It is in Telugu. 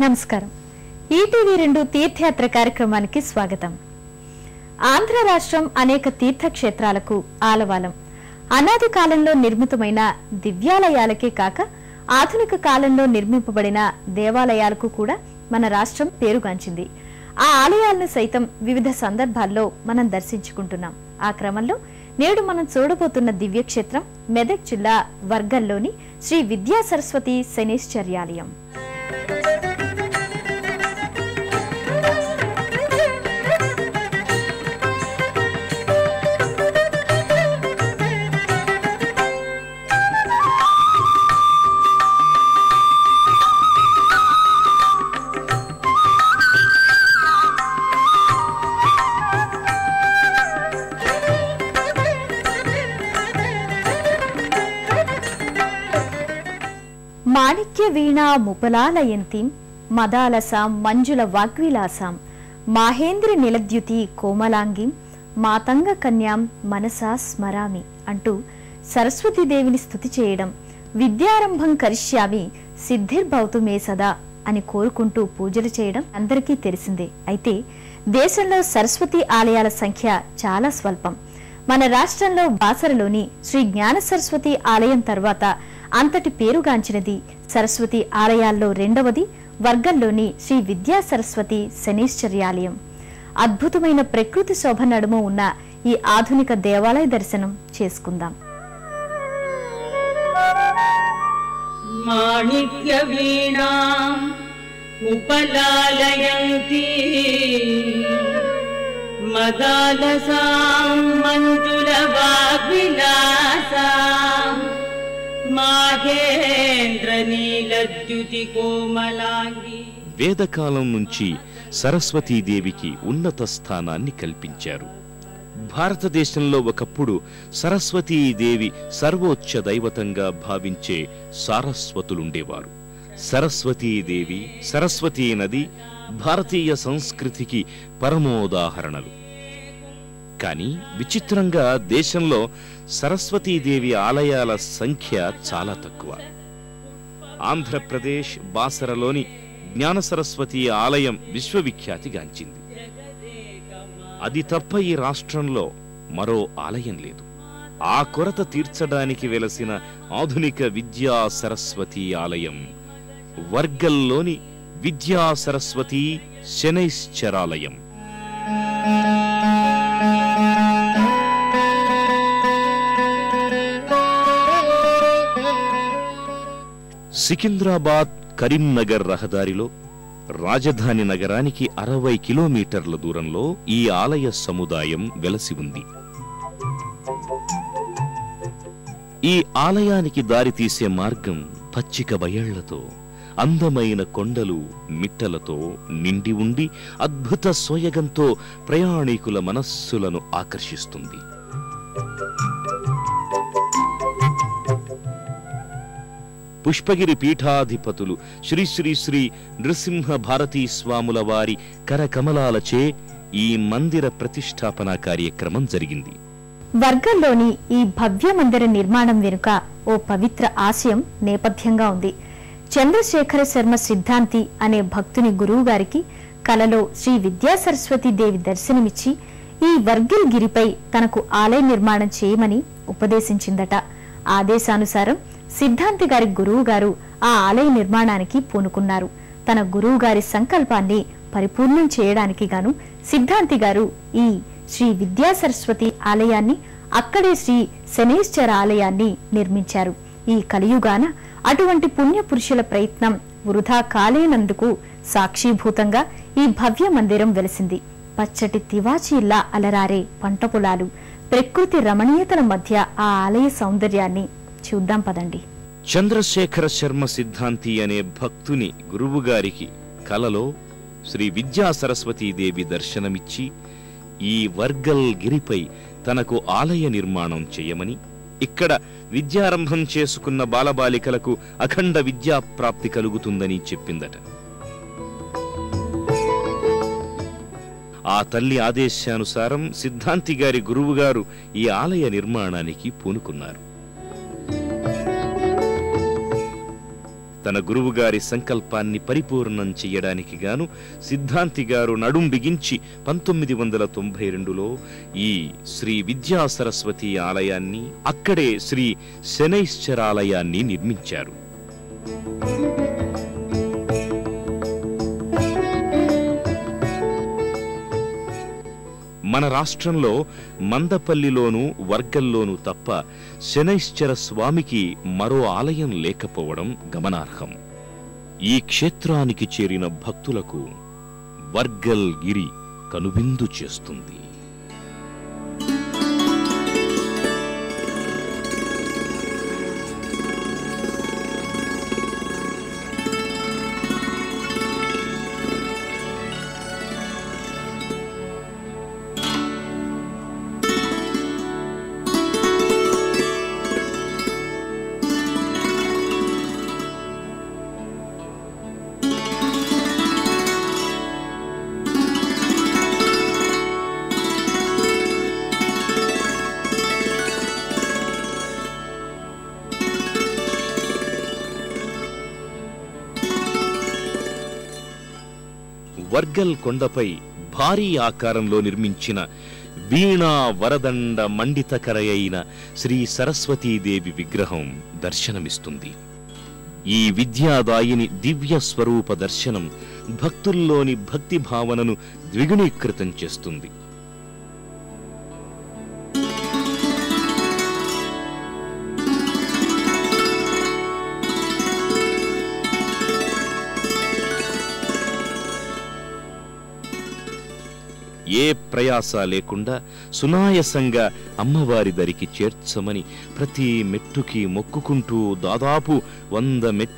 నమస్కారం. ఈటీవీ రెండు తీర్థయాత్ర కార్యక్రమానికి స్వాగతం. ఆంధ్ర రాష్ట్రం అనేక తీర్థక్షేత్రాలకు ఆలవాలం. అనాది కాలంలో నిర్మితమైన దివ్యాలయాలకే కాక ఆధునిక కాలంలో నిర్మింపబడిన దేవాలయాలకు కూడా మన రాష్ట్రం పేరుగాంచింది. ఆ ఆలయాలను సైతం వివిధ సందర్భాల్లో మనం దర్శించుకుంటున్నాం. ఆ క్రమంలో నేడు మనం చూడబోతున్న దివ్యక్షేత్రం మెదక్ జిల్లా వర్గంలోని శ్రీ విద్యా సరస్వతి మాణిక్య వీణా ముపలాలయంతిం మదాలసాం మంజుల వాగ్విలాసాం మాహేంద్రి నిలద్యుతి కోమలాంగిం మాతంగ కన్యాం మనసా స్మరామి అంటూ సరస్వతీదేవిని స్థుతి చేయడం విద్యారంభం కరిష్యామి సిద్ధిర్భౌతుమే సదా అని కోరుకుంటూ పూజలు చేయడం అందరికీ తెలిసిందే. అయితే దేశంలో సరస్వతి ఆలయాల సంఖ్య చాలా స్వల్పం. మన రాష్ట్రంలో బాసరలోని శ్రీ జ్ఞాన సరస్వతి ఆలయం తర్వాత అంతటి పేరుగాంచినది సరస్వతి ఆలయాల్లో రెండవది వర్గంలోని శ్రీ విద్యా సరస్వతి శనీశ్చర్యాలయం. అద్భుతమైన ప్రకృతి శోభ నడుమ ఉన్న ఈ ఆధునిక దేవాలయ దర్శనం చేసుకుందాం. మదాలసాం మంజుల నీలద్యుతి కోమలాంగి వేదకాలం నుంచి సరస్వతీదేవికి ఉన్నత స్థానాన్ని కల్పించారు. భారతదేశంలో ఒకప్పుడు సరస్వతీదేవి సర్వోచ్చ దైవతంగా భావించే సారస్వతులుండేవారు. సరస్వతీదేవి సరస్వతీ నది భారతీయ సంస్కృతికి పరమోదాహరణలు. కానీ విచిత్రంగా దేశంలో సరస్వతీదేవి ఆలయాల సంఖ్య చాలా తక్కువ. ఆంధ్రప్రదేశ్ బాసరలోని జ్ఞాన సరస్వతి ఆలయం విశ్వవిఖ్యాతిగాంచింది అది తప్ప ఈ రాష్ట్రంలో మరో ఆలయం లేదు. ఆ కొరత తీర్చడానికి వెలసిన ఆధునిక విద్యా సరస్వతి ఆలయం వర్గల్లోని విద్యా సరస్వతి శనైశ్చరాలయం. సికింద్రాబాద్ కరీంనగర్ రహదారిలో రాజధాని నగరానికి అరవై కిలోమీటర్ల దూరంలో ఈ ఆలయ సముదాయం వెలసి ఉంది. ఈ ఆలయానికి దారితీసే మార్గం పచ్చిక బయళ్ళతో అందమైన కొండలు మిట్టలతో నిండి ఉండి అద్భుత సోయగంతో ప్రయాణికుల మనస్సులను ఆకర్షిస్తుంది. పుష్పగిరి పీఠాధిపతులు శ్రీ శ్రీ శ్రీ నృసింహ భారతీ స్వాముల వారి కరకమలాలచే ఈ మందిర ప్రతిష్టాపన కార్యక్రమం జరిగింది. వర్గంలోని ఈ భవ్య మందిర నిర్మాణం వెనుక ఓ పవిత్ర ఆశయం నేపథ్యంగా ఉంది. చంద్రశేఖర శర్మ సిద్ధాంతి అనే భక్తుని గురువు గారికి కలలో శ్రీ విద్యాసరస్వతి దేవి దర్శనమిచ్చి ఈ వర్గిల్ గిరిపై తనకు ఆలయ నిర్మాణం చేయమని ఉపదేశించిందట. ఆదేశానుసారం సిద్ధాంతి గారి గురువు గారు ఆ ఆలయ నిర్మాణానికి పూనుకున్నారు. తన గురువు గారి సంకల్పాన్ని పరిపూర్ణం చేయడానికి గాను సిద్ధాంతి గారు ఈ శ్రీ విద్యాసరస్వతి ఆలయాన్ని అక్కడే శ్రీ శనేశ్వర ఆలయాన్ని నిర్మించారు. ఈ కలియుగాన అటువంటి పుణ్య పురుషుల ప్రయత్నం వృధా కాలేనందుకు సాక్షీభూతంగా ఈ భవ్య మందిరం వెలిసింది. పచ్చటి తివాచీల్లా అలరారే పంట పొలాలు ప్రకృతి రమణీయతల మధ్య ఆ ఆలయ సౌందర్యాన్ని చూద్దాం పదండి. చంద్రశేఖర శర్మ సిద్ధాంతి అనే భక్తుని గురువుగారికి కలలో శ్రీ విద్యా సరస్వతీదేవి దర్శనమిచ్చి ఈ వర్గల్ గిరిపై తనకు ఆలయ నిర్మాణం చేయమని ఇక్కడ విద్యారంభం చేసుకున్న బాలబాలికలకు అఖండ విద్యా ప్రాప్తి కలుగుతుందని చెప్పిందట. ఆ తల్లి ఆదేశానుసారం సిద్ధాంతి గారి గురువుగారు ఈ ఆలయ నిర్మాణానికి పూనుకున్నారు. తన గురువుగారి సంకల్పాన్ని పరిపూర్ణం చెయ్యడానికి గాను సిద్ధాంతి గారు నడుం బిగించి పంతొమ్మిది వందల తొంభై రెండులో ఈ శ్రీ విద్యా సరస్వతి ఆలయాన్ని అక్కడే శ్రీ శనైశ్చరాలయాన్ని నిర్మించారు. మన రాష్ట్రంలో మందపల్లిలోనూ వర్గల్లోనూ తప్ప శనైశ్చర స్వామికి మరో ఆలయం లేకపోవడం గమనార్హం. ఈ క్షేత్రానికి చేరిన భక్తులకు వర్గల్ గిరి కనువిందు చేస్తుంది. వర్గల్ కొండపై భారీ ఆకారంలో నిర్మించిన వీణా వరదండ మండితకరయైన శ్రీ సరస్వతీదేవి విగ్రహం దర్శనమిస్తుంది. ఈ విద్యాదాయిని దివ్య స్వరూప దర్శనం భక్తుల్లోని భక్తి భావనను ద్విగుణీకృతం చేస్తుంది. ఏ ప్రయాస లేకుండా సునాయసంగా అమ్మవారి దరికి చేర్చమని ప్రతి మెట్టుకి మొక్కుకుంటూ దాదాపు వంద మెట్లు